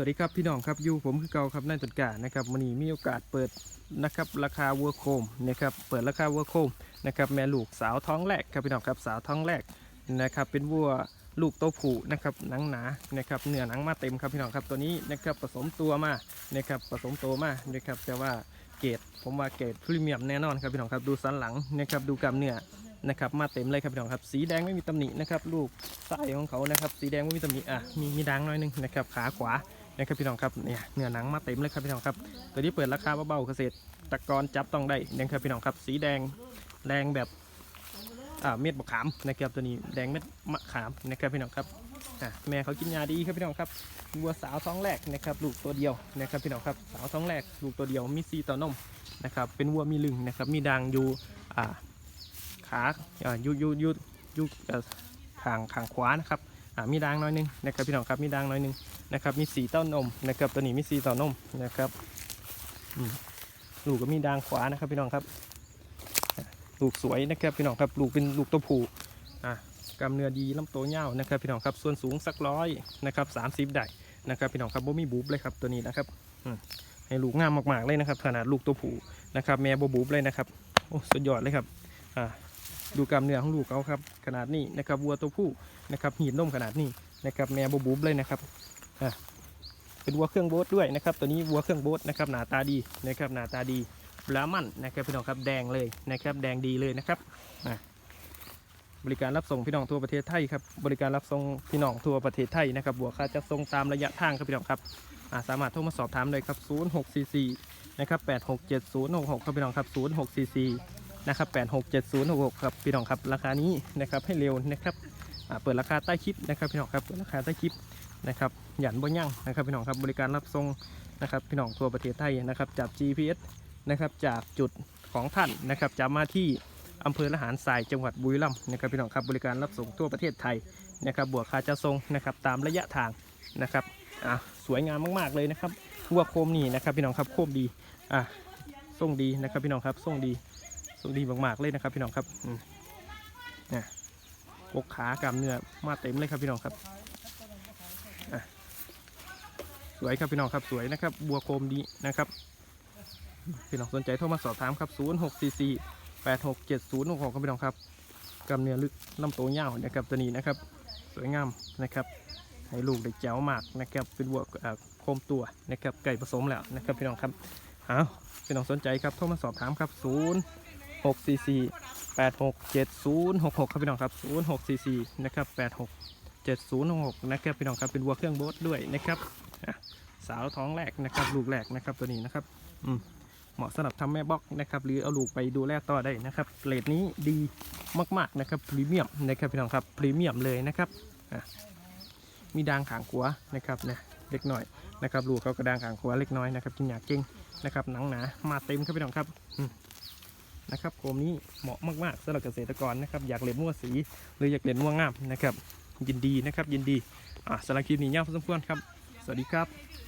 วัสดีครับพี่น้องครับอยู่ผมคือเกาครับนายจัดการนะครับวันนี้มีโอกาสเปิดนะครับราคาวัวโคมนะครับเปิดราคาวัวโคมนะครับแม่ลูกสาวท้องแรกครับพี่น้องครับสาวท้องแรกนะครับเป็นวัวลูกโตผูนะครับหนังหนานะครับเนื้อหนังมาเต็มครับพี่น้องครับตัวนี้นะครับผสมตัวมานะครับผสมตัวมานะครับแต่ว่าเกรดผมว่าเกรดพรีเมียมแน่นอนครับพี่น้องครับดูสันหลังนะครับดูกล้ามเนื้อนะครับมาเต็มเลยครับพี่น้องครับ สีแดงไม่มีตำหนินะครับลูกไส้ของเขานะครับสีแดงไม่มีตำหนิอะมีมีดังน้อยหนึงนะครับขาขวา นะครับพี่น้องครับเนี่ยเนื้อหนังมาเต็มเลยครับพี่น้องครับ ตัวนี้เปิดราคาเบาๆเกษตรตะกรจับต้องได้นะครับพี่น้องครับ สีแดงแดงแบบอ่าเม็ดมะขามนะครับตัวนี้แดงเม็ดมะขามนะครับพี่น้องครับอะแม่เขากินยาดีครับพี่น้องครับวัวสาวท้องแรกนะครับลูกตัวเดียวนะครับพี่น้องครับสาวท้องแรกลูกตัวเดียวมีซีต่อนมนะครับเป็นวัวมีลึงนะครับมีดังอยู่อ่าขาอ่ายู่ยูยูยู่เอ่อขางขางขวานะครับ อ่ามีดังน้อยหนึงนะครับพี่น้องครับมีดังน้อยหนึงนะครับมีสีเต้านมนะครับตัวนี้มีสีเต้านมนะครับลูกก็มีดางขวานะครับพี่น้องครับลูกสวยนะครับพี่น้องครับลูกเป็นลูกตัวผู้อะกำเนื้อดีลำโตวยาวนะครับพี่น้องครับส่วนสูงสักร้อยนะครับสามสิบได้นะครับพี่น้องครับบ่มีบูบเลยครับตัวนี้นะครับอให้ลูกงามมากๆเลยนะครับขนาดลูกตัวผู้นะครับแม่บ่บูบเลยนะครับโอ้สุดยอดเลยครับอะ ดูกำเนื้อของลูกเขาครับขนาดนี้นะครับวัวตัวผู้นะครับหีดนมขนาดนี้นะครับแม่บ่บูบเลยนะครับอ่าเป็นวัวเครื่องโบ๊ทด้วยนะครับตัวนี้วัวเครื่องโบ๊ทนะครับหน้าตาดีนะครับหน้าตาดีบรามันนะครับพี่น้องครับแดงเลยนะครับแดงดีเลยนะครับอะบริการรับส่งพี่น้องทั่วประเทศไทยครับบริการรับส่งพี่น้องทั่วประเทศไทยนะครับบวกค่าจะส่งตามระยะทางครับพี่น้องครับอะสามารถโทรมาสอบถามเลยครับ 0644นะครับ867066 ครับพี่น้องครับ 0644 นะครับ 867066 ครับพี่น้องครับราคานี้นะครับให้เร็วนะครับเปิดราคาใต้คลิปนะครับพี่น้องครับเปิดราคาใต้คลิปนะครับหยันบ่ยั่งนะครับพี่น้องครับบริการรับส่งนะครับพี่น้องทั่วประเทศไทยนะครับจาก GPS นะครับจากจุดของท่านนะครับจะมาที่อำเภอละหารทรายจังหวัดบุรีรัมย์นะครับพี่น้องครับบริการรับส่งทั่วประเทศไทยนะครับบวกค่าจะส่งนะครับตามระยะทางนะครับอะสวยงามมากๆเลยนะครับวัวโคมนี่นะครับพี่น้องครับโคมดีอะส่งดีนะครับพี่น้องครับส่งดี ส่งดีมากๆเลยนะครับพี่น้องครับนี่ยกกขากำเนื้อมาเต็มเลยครับพี่น้องครับสวยครับพี่น้องครับสวยนะครับ บัวโคมดีนะครับ พี่น้องสนใจโทรมาสอบถามครับ0 6 4 4 8 6 7 0 6 6ครับพี่น้องครับกำเนื้อลึกลำโตวยาวนะครับตัวนี้นะครับ สวยงามนะครับ ให้ลูกได้เจ๋วมากนะครับเป็นวัวโคมตัวนะครับไก่ผสมแล้วนะครับพี่น้องครับเอาพี่น้องสนใจครับโทรมาสอบถามครับ 0 6 4 4 8 6 7 0 6 6 ครับพี่น้องครับ 0 6 4 4 นะครับ 8 6 7066 นะครับพี่น้องครับ เป็นวัวเครื่องโบ๊ทด้วยนะครับสาวท้องแรกนะครับ ลูกแรกนะครับตัวนี้นะครับอืมเหมาะสำหรับทำแม่บล็อกนะครับ หรือเอาลูกไปดูแลต่อได้นะครับเกรดนี้ดีมากๆนะครับพรีเมียมนะครับพี่น้องครับพรีเมียมเลยนะครับมีดางขางขัวนะครับเนี่ยเล็กน้อยนะครับลูกเขากระดางขางขัวเล็กน้อยนะครับกินหยาเก่งนะครับหนังหนามาเต็มครับพี่น้องครับอื นะครับโคมนี้เหมาะมากๆสำหรับเกษตรกรนะครับอยากเลี้ยงมั่วสีหรืออยากเลี้ยงมั่วงามนะครับยินดีนะครับยินดีอ่าสำหรับคลิปนี้ยาวพอสมควรครับ สวัสดีครับ